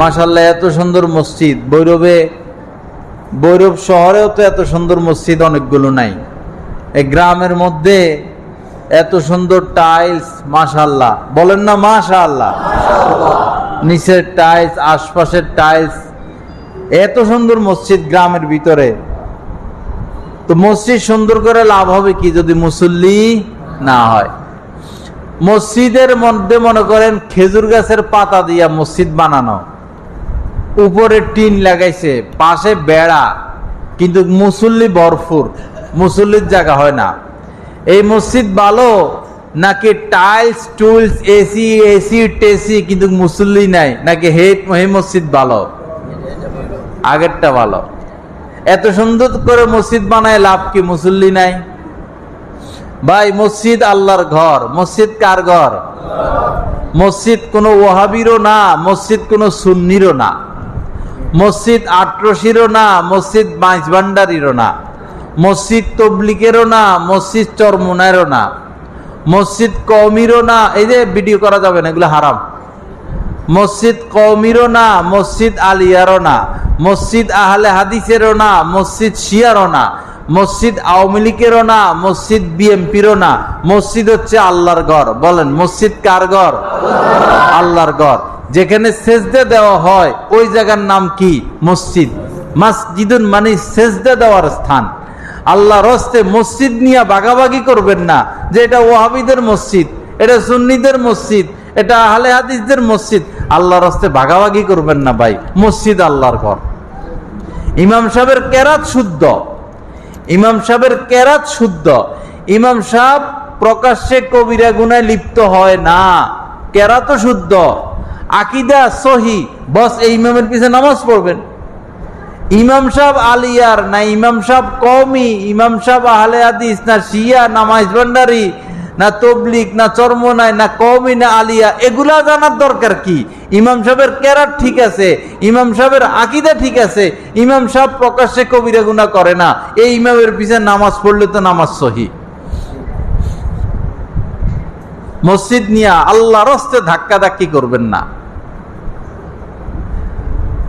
মাসাল্লাহ এত সুন্দর মসজিদ। বৈরবে বৈরব শহরেও তো এত সুন্দর মসজিদ অনেকগুলো নাই। এই গ্রামের মধ্যে এত সুন্দর টাইলস মাশাল্লাহ বলেন না মাশাল্লাহ নিচের টাইলস, আশপাশের টাইলস, এত সুন্দর মসজিদ গ্রামের ভিতরে। তো মসজিদ সুন্দর করে লাভ হবে কি যদি মুসল্লি না হয়? মসজিদের মধ্যে মনে করেন খেজুর গাছের পাতা দিয়া মসজিদ বানানো। উপরে টিন লাগাইছে, পাশে বেড়া, কিন্তু মুসল্লি বরফুর মুসল্লির জায়গা হয় না। এই মসজিদ ভালো নাকি টাইলস টুলস এসি এসি টেসি কিন্তু মুসল্লি নাই, নাকি হে হে মসজিদ ভালো? আগেরটা ভালো। এত সুন্দর করে মসজিদ বানায় লাভ কি? মুসল্লি নাই। ভাই, মসজিদ আল্লাহর ঘর। মসজিদ কার ঘর? মসজিদ কোনো ওহাবিরও না, মসজিদ কোনো সুন্নিরও না। মসজিদ আট্রসিরও না, মসজিদ বাইশ ভান্ডারিরও না। মসজিদ তবলিকেরও না, মসজিদ চরমুনারও না। মসজিদ কৌমিরও না, এই যে ভিডিও করা যাবে না, এগুলো হারাম। মসজিদ কৌমিরও না, মসজিদ আলিয়ারও না। মসজিদ আহলে হাদিসেরও না, মসজিদ শিয়ারও না। মসজিদ আওয়ামী লীগেরও না, মসজিদ বিএমপিরও না। মসজিদ হচ্ছে আল্লাহর ঘর। বলেন, মসজিদ কার ঘর? আল্লাহর ঘর। যেখানে সেজদে দেওয়া হয়, ওই জায়গার নাম কি? মসজিদ। মসজিদুন মানে সেজদে দেওয়ার স্থান। আল্লাহ রস্তে মসজিদ নিয়ে বাগাবাগি করবেন না যে এটা ওহাবিদের মসজিদ, এটা সুন্নিদের মসজিদ, এটা আহলে হাদিসদের মসজিদ। আল্লাহ রস্তে ভাগাভাগি করবেন না ভাই, মসজিদ আল্লাহর ঘর। ইমাম সাহেবের কেরাত শুদ্ধ। ইমাম সাহেবের কেরাত শুদ্ধ। ইমাম সাহেব প্রকাশ্যে কবিরা গুনায় লিপ্ত হয় না। কেরাত শুদ্ধ। আকিদা সহি। বস, এই ইমামের পিছনে নামাজ পড়বেন। ইমাম সাহেব আলিয়ার, না ইমাম সাহেব কৌমি ইমাম সাহেব আহলে হাদিস, না শিয়া, না মাইজ ভান্ডারি, না তবলিক না চর্মনাই, না কৌমি না আলিয়া, এগুলা জানার দরকার কি? ইমাম সাহেবের কেরাত ঠিক আছে, ইমাম সাহেবের আকিদা ঠিক আছে, ইমাম সাহেব প্রকাশ্যে কবিরা গুণা করে না। এই ইমামের পিছনে নামাজ পড়লে তো নামাজ সহি। মসজিদ নিয়া আল্লাহ রস্তে ধাক্কা ধাক্কি করবেন না।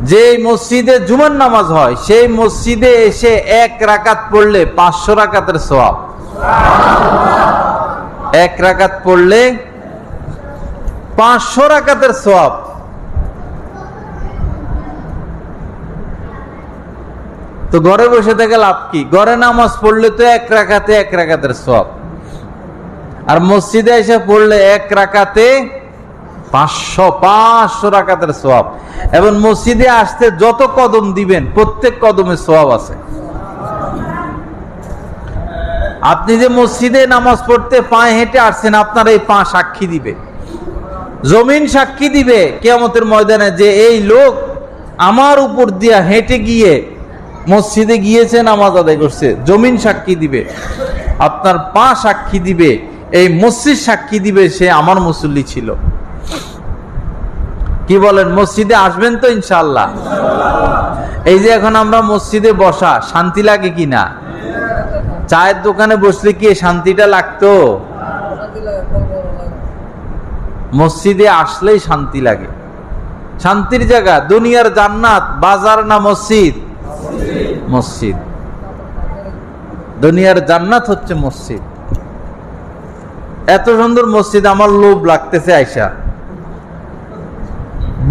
যে মসজিদে জুমার নামাজ হয়, সেই মসজিদে এসে এক রাকাত পড়লে পাঁচশো রাকাতের সওয়াব। এক রাকাত পড়লে পাঁচশো রাকাতের সওয়াব। তো ঘরে বসে থেকে লাভ কি? ঘরে নামাজ পড়লে তো এক রাকাতে এক রাকাতের সওয়াব। আর মসজিদে এসে পড়লে এক রাকাতে পাঁচশো পাঁচশো রাকাতের সোয়াব এবং মসজিদে আসতে যত কদম দিবেন, প্রত্যেক কদমে সোয়াব আছে। আপনি যে মসজিদে নামাজ পড়তে পায়ে হেঁটে আসছেন, আপনার এই পা সাক্ষী দিবে। জমিন সাক্ষী দিবে কেয়ামতের ময়দানে যে এই লোক আমার উপর দিয়া হেঁটে গিয়ে মসজিদে গিয়েছে, নামাজ আদায় করছে, জমিন সাক্ষী দিবে। আপনার পা সাক্ষী দিবে, এই মসজিদ সাক্ষী দিবে, সে আমার মুসল্লি ছিল। কি বলেন, মসজিদে আসবেন তো ইনশাল্লাহ এই যে এখন আমরা মসজিদে বসা, শান্তি লাগে কি না? চায়ের দোকানে বসলে কি শান্তিটা লাগতো? মসজিদে আসলেই শান্তি লাগে। শান্তির জায়গা, দুনিয়ার জান্নাত, বাজার না মসজিদ? মসজিদ। দুনিয়ার জান্নাত হচ্ছে মসজিদ। এত সুন্দর মসজিদ, আমার লোভ লাগতেছে আইসা।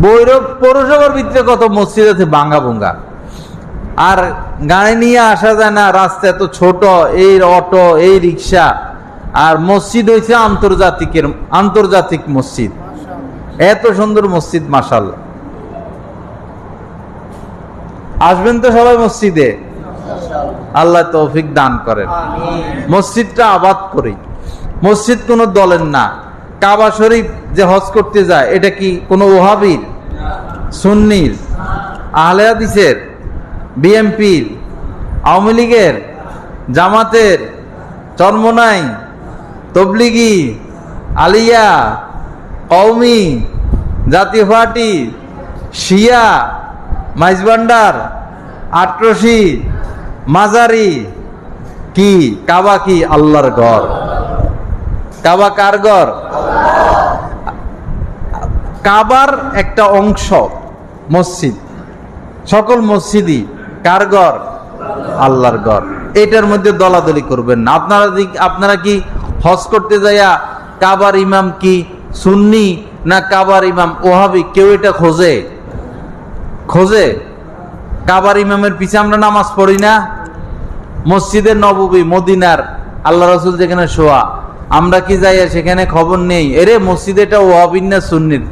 বৈরব পৌরসভার ভিতরে কত মসজিদ আছে? বাঙ্গা বুঙ্গা আর গাড়ি নিয়ে আসা যায় না রাস্তা এত ছোট এই অটো এই রিক্সা। আর মসজিদ হয়েছে আন্তর্জাতিকের আন্তর্জাতিক মসজিদ। এত সুন্দর মসজিদ মাসাল আসবেন তো সবাই মসজিদে? আল্লাহ তৌফিক দান করেন। মসজিদটা আবাদ করি। মসজিদ কোনো দলের না। কাবা শরীফ যে হজ করতে যায় এটা কি কোনো ওহাবির? সুন্নির, আহলে হাদিসের, বিএমপির, আওয়ামী লীগের, জামাতের, চরমনাই, তবলিগি, আলিয়া কৌমি জাতীয় পার্টি শিয়া, মাইজবান্ডার, আট্রসি, মাজারি, কি? কাবা কি? আল্লাহর ঘর। কাবা কার ঘর? কাবার একটা অংশ, মসজিদ। সকল মসজিদই কার ঘর? আল্লাহর ঘর। এটার মধ্যে দলাদলি করবেন না। আপনারা আপনারা কি হজ করতে যাইয়া কাবার ইমাম কি সুন্নি না কাবার ইমাম ওহাবি? কেউ এটা খোঁজে? খোঁজে? কাবার ইমামের পিছে আমরা নামাজ পড়ি না? মসজিদের নববী, মদিনার আল্লাহ রসুল যেখানে শোয়া, আমরা কি যাই সেখানে খবর নেই? এরে মসজিদ এটা ওয়াবিন না সুন্নির?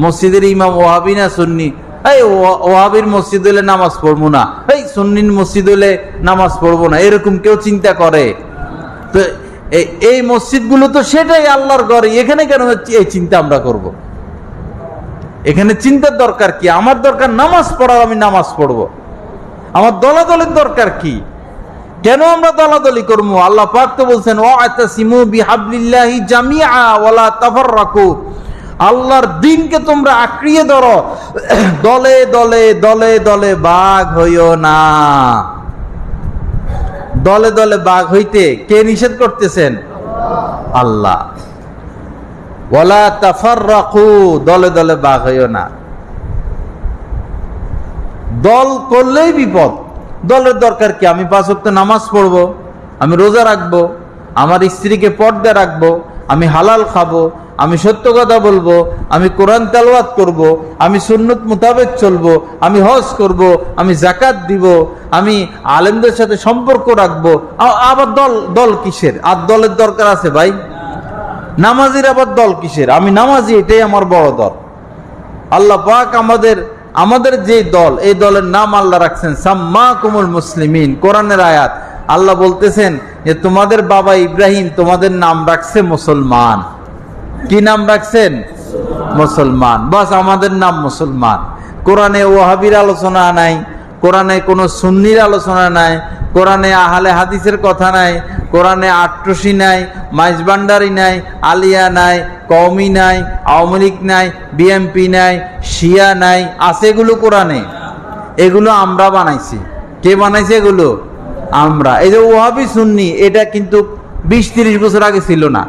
মসজিদের ইমাম ওয়াবি না সুন্নি? এই ওয়া- ওয়াবির মসজিদ হলে নামাজ পড়ব না। এই সুন্নির মসজিদ হলে নামাজ পড়ব না। এরকম কেউ চিন্তা করে। তো এই মসজিদগুলো তো সেটাই আল্লাহর ঘরে। এখানে কেন এই চিন্তা আমরা করব। এখানে চিন্তার দরকার কি? আমার দরকার নামাজ পড়ার, আমি নামাজ পড়ব। আমার দলাদলের দরকার কি? কেন আমরা দলাদলি করব? আল্লাহ পাক তো বলছেন ও আতাসিমু বিহাবলিল্লাহি জামিআ ওয়ালা তাফাররাকু। আল্লাহর দিনকে তোমরা আঁকড়িয়ে ধরো। দলে দলে দলে দলে বাঘ হইও না। দলে দলে বাঘ হইতে কে নিষেধ করতেছেন? আল্লাহ। ওয়ালা তাফাররাকু, দলে দলে বাঘ হইও না। দল করলেই বিপদ। দলের দরকার কি? আমি পাঁচ ওয়াক্ত নামাজ পড়ব, আমি রোজা রাখব, আমার স্ত্রীকে পর্দা রাখব, আমি হালাল খাব আমি সত্য কথা বলব, আমি কোরআন তেলওয়াত করব। আমি সুন্নত মোতাবেক চলবো, আমি হজ করব। আমি জাকাত দিব, আমি আলেমদের সাথে সম্পর্ক রাখব। আবার দল দল কিসের? আর দলের দরকার আছে ভাই? নামাজির আবার দল কিসের? আমি নামাজি, এটাই আমার বড় দল। আল্লাহ পাক আমাদের আমাদের যে দল, এই দলের নাম আল্লাহ রাখছেন সাম্মা কুমুল মুসলিমিন, কোরআনের আয়াত। আল্লাহ বলতেছেন যে, তোমাদের বাবা ইব্রাহিম তোমাদের নাম রাখছে মুসলমান। কি নাম রাখছেন? মুসলমান। বাস, আমাদের নাম মুসলমান। কোরআনে ওয়াহাবির আলোচনা নাই, কোরআনে কোনো সুন্নির আলোচনা নাই, কোরআনে আহলে হাদিসের কথা নাই, কোরআনে আট্রসি নাই, মাইজবান্ডারি নাই, আলিয়া নাই, কওমি নাই, আওয়ামী লীগ নাই, বিএমপি নাই, শিয়া নাই, আছে এগুলো কোরআনে। এগুলো আমরা বানাইছি। কে বানাইছে এগুলো? আমরা। এই যে ওহাবি সুন্নি, এটা কিন্তু বিশ তিরিশ বছর আগে ছিল না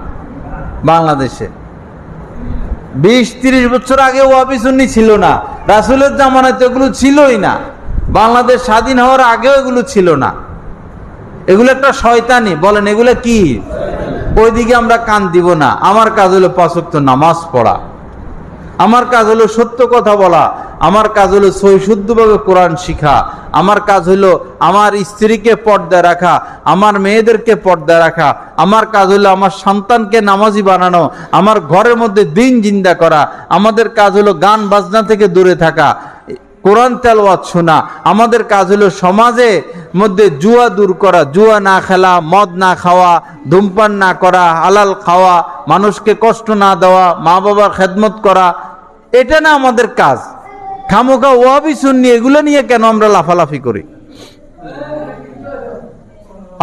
বাংলাদেশে। বিশ, তিরিশ বছর আগে ওয়াবি ছিল না। রাসুলের জামানায় তো এগুলো ছিলই না। বাংলাদেশ স্বাধীন হওয়ার আগেও এগুলো ছিল না। এগুলো একটা শয়তানি। বলেন, এগুলো কি? ওইদিকে আমরা কান দিব না। আমার কাজ হলো পাঁচক্ত নামাজ পড়া। আমার কাজ হলো সত্য কথা বলা। আমার কাজ হলো সহিশুদ্ধভাবে কোরআন শিখা। আমার কাজ হলো আমার স্ত্রীকে পর্দা রাখা, আমার মেয়েদেরকে পর্দা রাখা। আমার কাজ হলো আমার সন্তানকে নামাজি বানানো, আমার ঘরের মধ্যে দিন জিন্দা করা। আমাদের কাজ হলো গান বাজনা থেকে দূরে থাকা, কোরআন তেলওয়াত শোনা। আমাদের কাজ হলো সমাজে মধ্যে জুয়া দূর করা, জুয়া না খেলা, মদ না খাওয়া, ধূমপান না করা, হালাল খাওয়া, মানুষকে কষ্ট না দেওয়া মা বাবার খেদমত করা। এটা না আমাদের কাজ। খামোকা ওয়াবি শুননি এগুলো নিয়ে কেন আমরা লাফালাফি করি?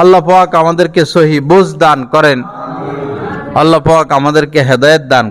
আল্লাহ পাক আমাদেরকে সহি বোঝ দান করেন। আল্লাহ পাক আমাদেরকে হেদায়েত দান